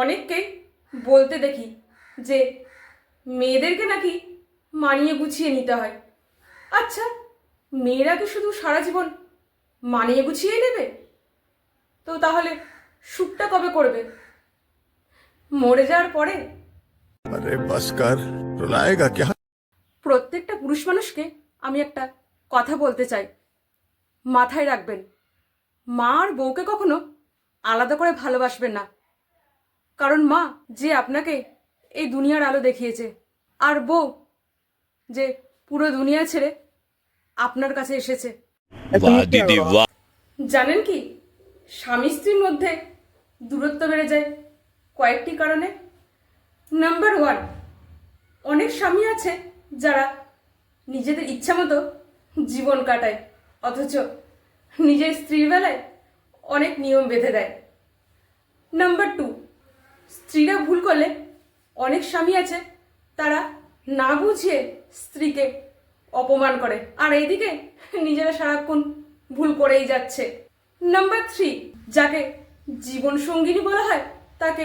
অনেককেই বলতে দেখি যে মেয়েদেরকে নাকি মানিয়ে গুছিয়ে নিতে হয়। আচ্ছা মেয়েরা কি শুধু সারা জীবন মানিয়ে গুছিয়ে নেবে? তো তাহলে সুখটা কবে করবে? মরে যাওয়ার পরে? প্রত্যেকটা পুরুষ মানুষকে আমি একটা কথা বলতে চাই। মাথায় রাখবেন মা আর বউকে কখনো আলাদা করে ভালোবাসবেন না। কারণ মা যে আপনাকে এই দুনিয়ার আলো দেখিয়েছে আর বউ যে পুরো দুনিয়া ছেড়ে আপনার কাছে এসেছে। জানেন কি স্বামী স্ত্রীর মধ্যে দূরত্ব বেড়ে যায় কয়েকটি কারণে। নাম্বার ওয়ান অনেক স্বামী আছে যারা নিজেদের ইচ্ছা মতো জীবন কাটায় অথচ নিজের স্ত্রীর বেলায় অনেক নিয়ম বেঁধে দেয়। নাম্বার টু স্ত্রীরা ভুল করলে অনেক স্বামী আছে তারা না বুঝিয়ে স্ত্রীকে অপমান করে। আর এইদিকে নিজেরা সারাক্ষণ ভুল করেই যাচ্ছে। নাম্বার থ্রি যাকে জীবন সঙ্গিনী বলা হয় তাকে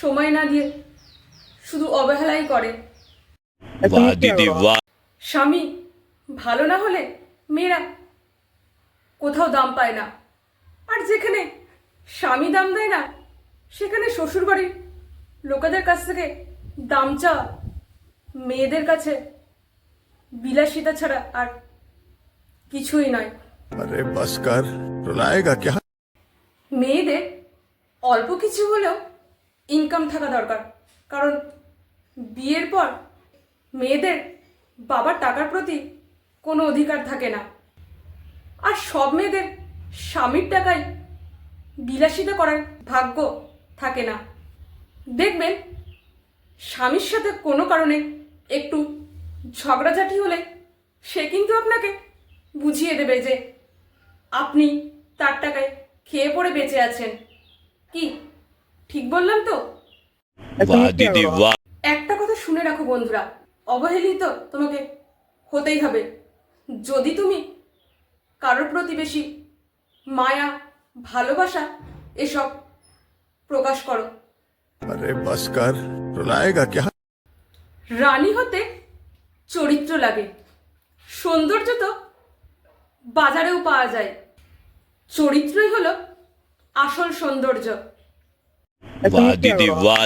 সময় না দিয়ে শুধু অবহেলাই করে। স্বামী ভালো না হলে মেয়েরা কোথাও দাম পায় না। আর যেখানে স্বামী দাম দেয় না সেখানে শ্বশুরবাড়ির লোকেদের কাছ থেকে দামচা মেয়েদের কাছে বিলাসিতা ছাড়া আর কিছুই নয় মেয়েদের অল্প কিছু হলেও ইনকাম থাকা দরকার। কারণ বিয়ের পর মেয়েদের বাবার টাকার প্রতি কোনো অধিকার থাকে না। আর সব মেয়েদের স্বামীর টাকায় বিলাসিতা করার ভাগ্য থাকে না। দেখবেন স্বামীর সাথে কোনো কারণে একটু ঝগড়াঝাটি হলে সে কিন্তু আপনাকে বুঝিয়ে দেবে যে আপনি তার টাকায় খেয়ে পড়ে বেঁচে আছেন। কি? ঠিক বললাম তো? একটা কথা শুনে রাখো বন্ধুরা অবহেলিত তোমাকে হতেই হবে। যদি তুমি কারোর প্রতিবেশী মায়া ভালোবাসা এসব প্রকাশ করো। আরে বাস কর রুলায়েগা ক্যা রানী হতে চরিত্র লাগে। সৌন্দর্য তো বাজারেও পাওয়া যায়। চরিত্রই হলো আসল সৌন্দর্য। দিদি